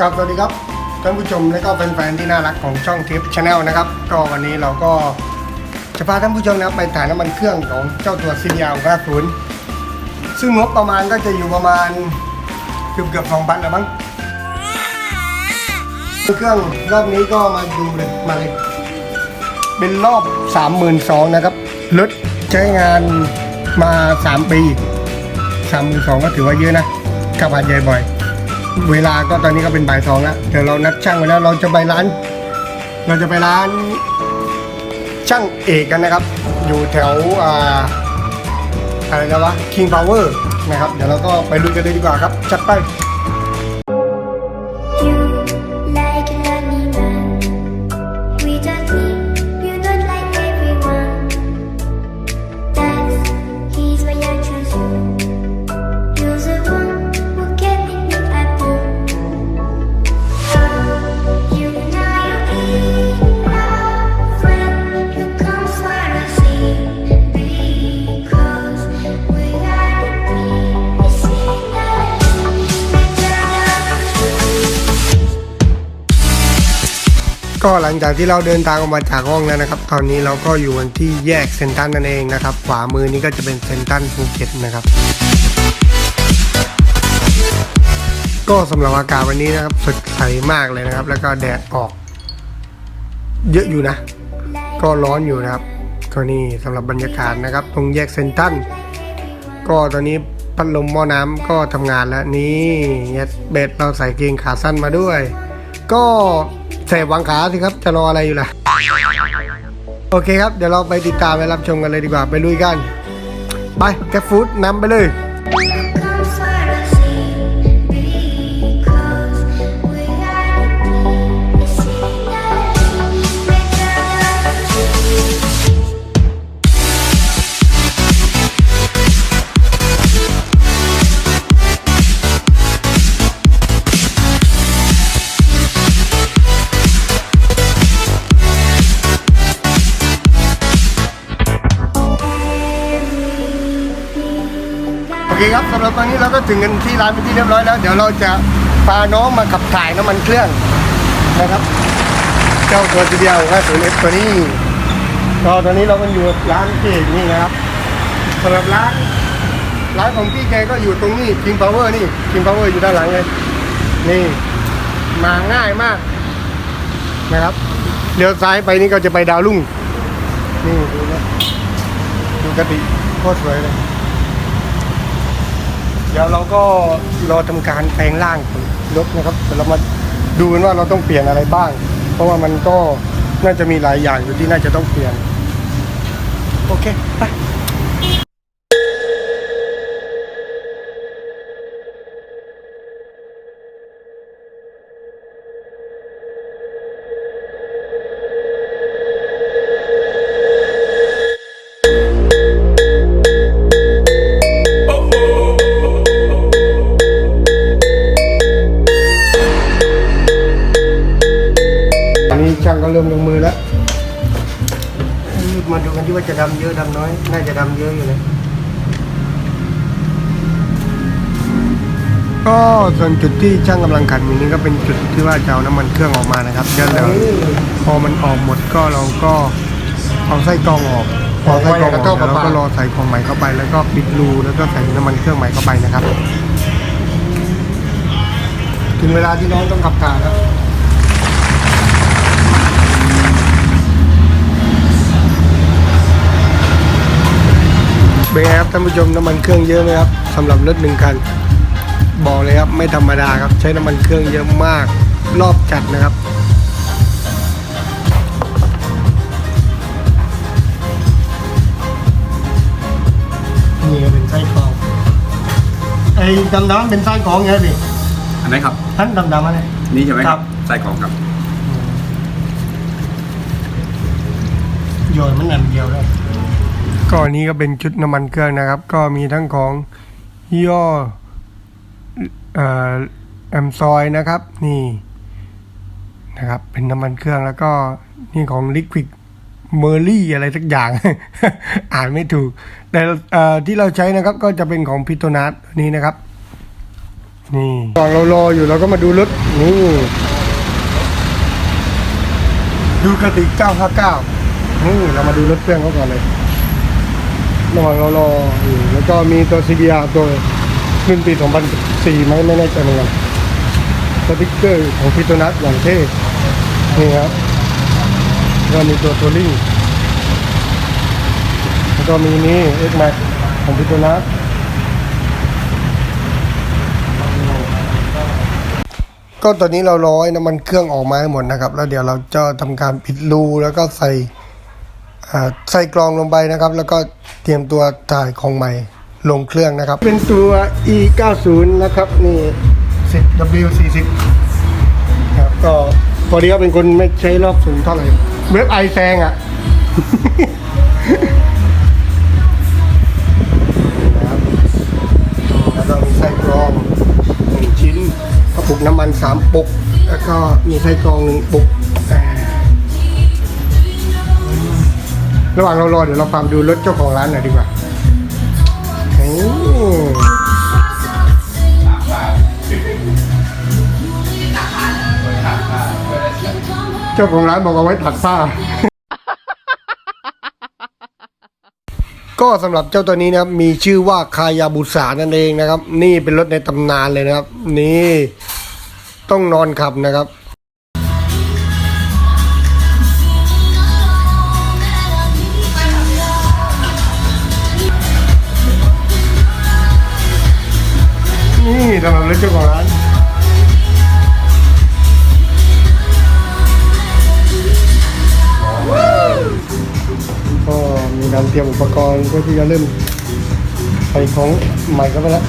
ครับสวัสดีครับท่านผู้ชมและก็แฟนๆที่น่ารักของช่องทิปชาแนลนะครับ ก็วันนี้เราก็จะพาท่านผู้ชมนะครับไปถ่ายน้ำมันเครื่องของเจ้าตัวซีเนียร์50ซึ่งงบประมาณก็จะอยู่ประมาณเกือบเกือบสองพันนะมั้งเครื่องรอบนี้ก็มาดูเลยมาเลยเป็นรอบ 32,000นะครับรถใช้งานมา 3 ปี32,000ก็ถือว่าเยอะนะขับหาดใหญ่บ่อย เวลาก็ตอนนี้ก็เป็นบ่ายสองแล้วเดี๋ยวเรานัดช่างไว้แล้วเราจะไปร้าน เราจะไปร้าน ช่างเอกกันนะครับ อยู่แถวอ่าอะไรนะวะ King Power นะครับ เดี๋ยวเราก็ไปลุยกันเลยดีกว่าครับจัดไป ก็หลังจากที่เราเดินทางออกมาจากห้องแล้วนะครับ ตอนนี้เราก็อยู่กันที่แยกเซนทรันนั่นเองนะครับ ขวามือนี้ก็จะเป็นเซนทรันภูเก็ตนะครับก็สำหรับอากาศวันนี้นะครับสดใสมากเลยนะครับ แล้วก็แดดออก เยอะอยู่นะ ก็ร้อนอยู่นะครับก็นี่สำหรับบรรยากาศนะครับ ตรงแยกเซนทรันก็ตอนนี้พัดลมหม้อน้ำก็ทำงานแล้วนี่เบ็ดเราใส่เกงขาสั้นมาด้วย ก็ใส่วางขาสิครับจะรออะไรอยู่ล่ะ โอเคครับ เดี๋ยวเราไปติดตามไปรับชมกันเลยดีกว่าไปลุยกัน ไปแกฟู้ดนำไปเลย นี้เราก็ถึงกันที่ร้านเป็นที่เรียบร้อยแล้ว เดี๋ยวเราจะพาน้องมาขับถ่ายน้ำมันเครื่องนะครับ เจ้าตัวทีเดียวห้าศูนย์เอสตัวนี้ก็ตอนนี้เราก็อยู่ร้านพี่เอกนี่นะครับสำหรับร้านร้านของพี่แกก็อยู่ตรงนี้ King Power นี่ King Power อยู่ด้านหลังเลยนี่มาง่ายมากนะครับเลี้ยวซ้ายไปนี่ก็จะไปดาวลุ่งนี่ดูนะดูกติโคตรสวยเลย เดี๋ยวเราก็รอทำการแปลงร่างของรถนะครับเดี๋ยวเรามาดูกันว่าเราต้องเปลี่ยนอะไรบ้าง เพราะว่ามันก็น่าจะมีหลายอย่างอยู่ที่น่าจะต้องเปลี่ยนโอเคไป มาดูกันที่ว่าจะดำเยอะดำน้อย น่าจะดำเยอะอยู่เลยก็ส่วนจุดที่ช่างกำลังขัดอยู่นี้ก็เป็นจุดที่ว่าจะเอาน้ำมันเครื่องออกมานะครับเดี๋ยวเดี๋ยวพอมันออกหมดก็เราก็เอาไส้กรองออกพอไส้กรองออกแล้วเราก็รอใส่ของใหม่เข้าไป แล้วก็ปิดรูแล้วก็ใส่น้ำมันเครื่องใหม่เข้าไปนะครับ ถึงเวลาที่น้องต้องขับถ่ายแล้ว ท่านผู้ชมน้ำมันเครื่องเยอะไหมครับสำหรับรถหนึ่งคัน บอกเลยครับไม่ธรรมดาครับ ใช้น้ำมันเครื่องเยอะมากรอบจัดนะครับนี่ก็เป็นไส้กรองไอ้ดำๆเป็นไส้กรองไงพี่อันไหนครับ ท่านดำๆอะไร นี่ใช่ไหมคครัรับบไส้กรองครับ โยนมันอันเดียวได้ ก็อันนี้ก็เป็นชุดน้ำมันเครื่องนะครับ ก็มีทั้งของยี่ห้อเอ่อแอมซอยนะครับ นี่นะครับ เป็นน้ำมันเครื่องแล้วก็นี่ของลิควิดเมอร์รี่อะไรสักอย่าง อ่านไม่ถูก แต่เอ่อที่เราใช้นะครับก็จะเป็นของพิโตนัสนี้นะครับ นี่ก่อนเรารออยู่เราก็มาดูรถนี่ดูกระติก959นี่เรามาดูรถเครื่องเขาก่อนเลย ระหว่างเรารออยู่แล้วก็มีตัว CBR ตัวรุ่นปี 2004ไหมไม่แน่ใจเหมือนกันสติ๊กเกอร์ของพิโตนัสอย่างเท่นี่ครับแล้วก็มีตัวตัวลิงแล้วก็มีนี่ X Max ของพิโตนัสก็ตอนนี้เราร้อยน้ำมันเครื่องออกมาให้หมดนะครับ แล้วเดี๋ยวเราจะทำการปิดรูแล้วก็ใส่ ใส่กรองลงไปนะครับ แล้วก็เตรียมตัวถ่ายของใหม่ลงเครื่องนะครับ เป็นตัว e 9 0นะครับ นี่ 10 w 4 0ครับก็พอดีก็เป็นคนไม่ใช้รอบสูงเท่าไหร่เว็บไอแซงอะนะครับแล้วก็มีไส้กรองหนึ่งชิ้นกระปุกน้ำมันสามปุก แล้วก็มีไส้กรองหนึ่งปุกอ่า ระหว่างเรารอเดี๋ยวเราพาไปดูรถเจ้าของร้านหน่อยดีกว่าเฮ้เจ้าของร้านบอกเอาไว้ตัดผ้า ก็สำหรับเจ้าตัวนี้นะครับ มีชื่อว่าคายาบุษานั่นเองนะครับ นี่เป็นรถในตำนานเลยนะครับ นี่ต้องนอนขับนะครับ สำหรับรถเจ้าของร้านก็มีการเตรียมอุปกรณ์เพื่อที่จะเริ่มใส่ของใหม่เข้าไปแล้ว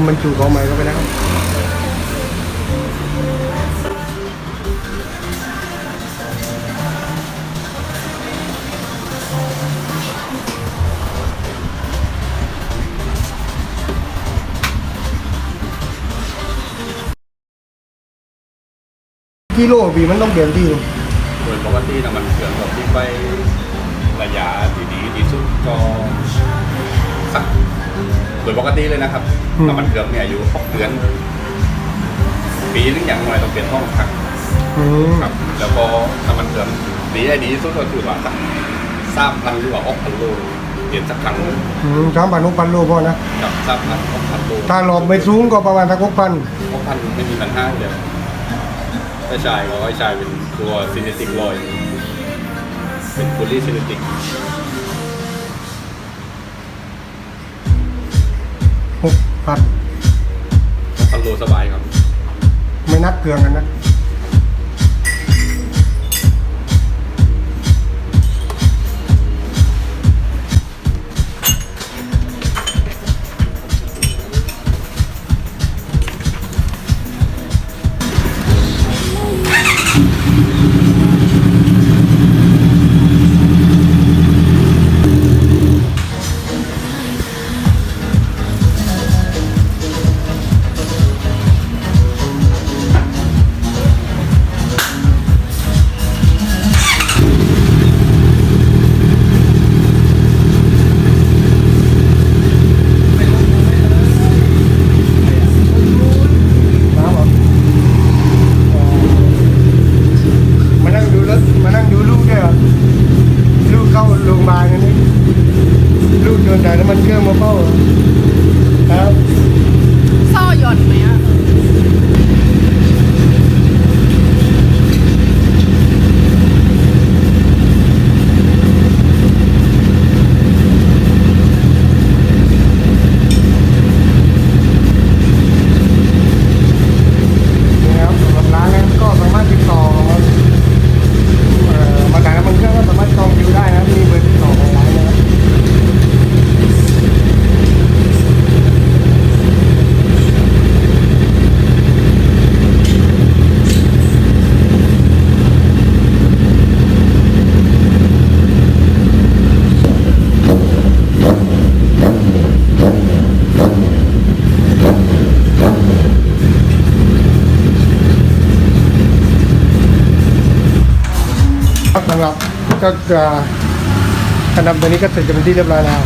มบรรจุของใหม่เข้าไปแล้วกิโลบีมันต้องเปลี่ยนที่โดยปกติน้ำมันเครื่องกับที่ไประยะที่ดีที่สุดก็สัก โดยปกติเลยนะครับอืม น้ำมันเครื่องเนี่ยอายุหกเดือน ปีนึงอย่างน้อยต้องเปลี่ยนห้องครั้งอืมครับ แล้วก็น้ำมันเครื่องดีได้ดีที่สุดก็คือว่าสักสามพันหรือว่าหกพันโลเปลี่ยนสักครั้งหนึ่งอืมสามพันหกพันโลพอนะ กับสามพันหกพันโลถ้าหลบไม่สูงก็ประมาณสักหกพันหกพันไม่มีปัญหาเลยไอ้ชายก็ไอ้ชายเป็นตัวซินเนติกลอยเป็นฟูลี่ซินเนติก หกพันพันโลสบายครับ ไม่นับเครื่องกันนะ น้ำมันเครื่องมาเป้าครับ ซ่หย่อนไหมอะ นี่ครับสำหรับร้านนั้นก็สามารถติดต่อเอ่อมาขายน้ำมันเครื่องก็สามารถจองคิวได้นะครับมีเบอร์ติดต่อของร้านนะครับ ครับสำห รับก็จะขนำตัวนี้ก็เสร็จจะเป็นที่เรียบร้อยแล้ว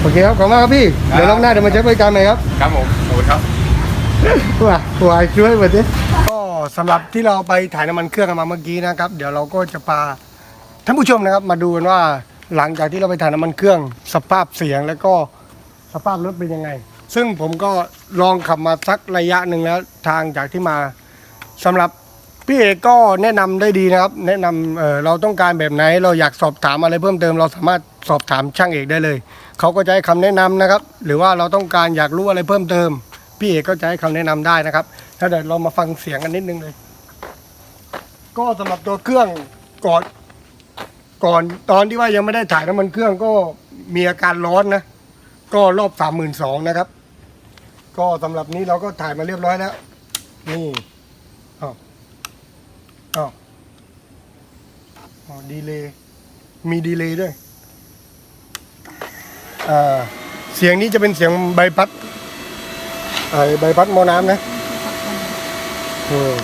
โอเคครับขอบคุณมากครับพี่ เดี๋ยวรอบหน้าเดี๋ยวมาเช็คบริการหน่อยครับ ครับผมขอบคุณครับว่าหัวช่วยมาดิก็สำหรับที่เราไปถ่ายน้ำมันเครื่องกันมาเมื่อกี้นะครับ เดี๋ยวเราก็จะพาท่านผู้ชมนะครับ มาดูกันว่าหลังจากที่เราไปถ่ายน้ำมันเครื่อง สภาพเสียงแล้วก็สภาพรถเป็นยังไง ซึ่งผมก็ลองขับมาสักระยะหนึ่งแล้วทางจากที่มา สำหรับพี่เอกก็แนะนำได้ดีนะครับ แนะนำเเราต้องการแบบไหนเราอยากสอบถามอะไรเพิ่มเติม เราสามารถสอบถามช่างเอกได้เลยเขาก็จะให้คำแนะนำนะครับ หรือว่าเราต้องการอยากรู้อะไรเพิ่มเติม พี่เอกก็จะให้คำแนะนำได้นะครับถ้าเดี๋ยวเรามาฟังเสียงกันนิดนึงเลย ก็สำหรับตัวเครื่องก่อนก่อนตอนที่ว่ายังไม่ได้ถ่ายน้ำมันเครื่องก็มีอาการร้อนนะก็รอบสามหมื่นสองนะครับ ก็สำหรับนี้เราก็ถ่ายมาเรียบร้อยแล้วนี่ อ้าวอ๋อดีเลย์มีดีเลย์ด้วยอ่าเสียงนี้จะเป็นเสียงใบพัดไอใบพัดหมอน้ำนะอืม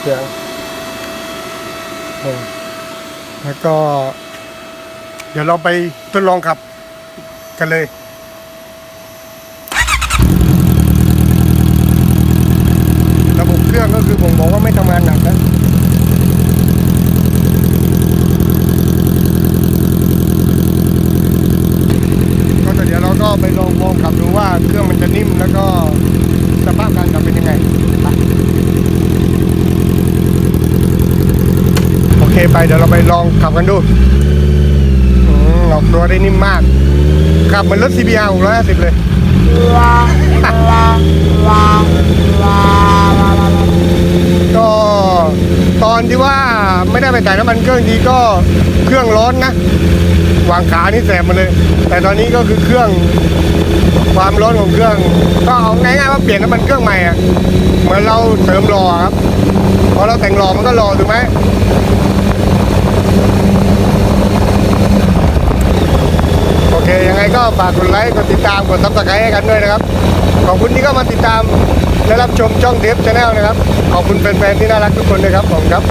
เสียงอืมแล้วก็ เดี๋ยวเราไปทดลองขับกันเลย ระบบเครื่องก็คือผมบอกว่าไม่ทำงานหนักนะ ก็เดี๋ยวเราก็ ไปลองลองขับดูว่าเครื่องมันจะนิ่มแล้วก็สภาพการขับเป็นยังไง โอเคไปเดี๋ยวเราไปลองขับกันดูออกตัวได้นิ่มมาก ขับเหมือนรถ CBR 650 เลยก็ตอนที่ว่าไม่ได้ไปจ่ายน้ำมันเครื่องดีก็เครื่องร้อนนะ วางขานี่แสบมาเลย แต่ตอนนี้ก็คือเครื่องความร้อนของเครื่อง ก็เอาง่ายๆว่าเปลี่ยนน้ำมันเครื่องใหม่อะเหมือนเราเสริมรอครับพอเราแต่งรอมันก็รอถูกไหมโอเคยังไงก็ฝากกดไลค์กดติดตามกดซับสไครต์ให้กันด้วยนะครับขอบคุณที่เข้ามาติดตามและรับชมช่องเดฟชาแนลนะครับ ขอบคุณแฟนๆที่น่ารักทุกคนเลยครับผมครับ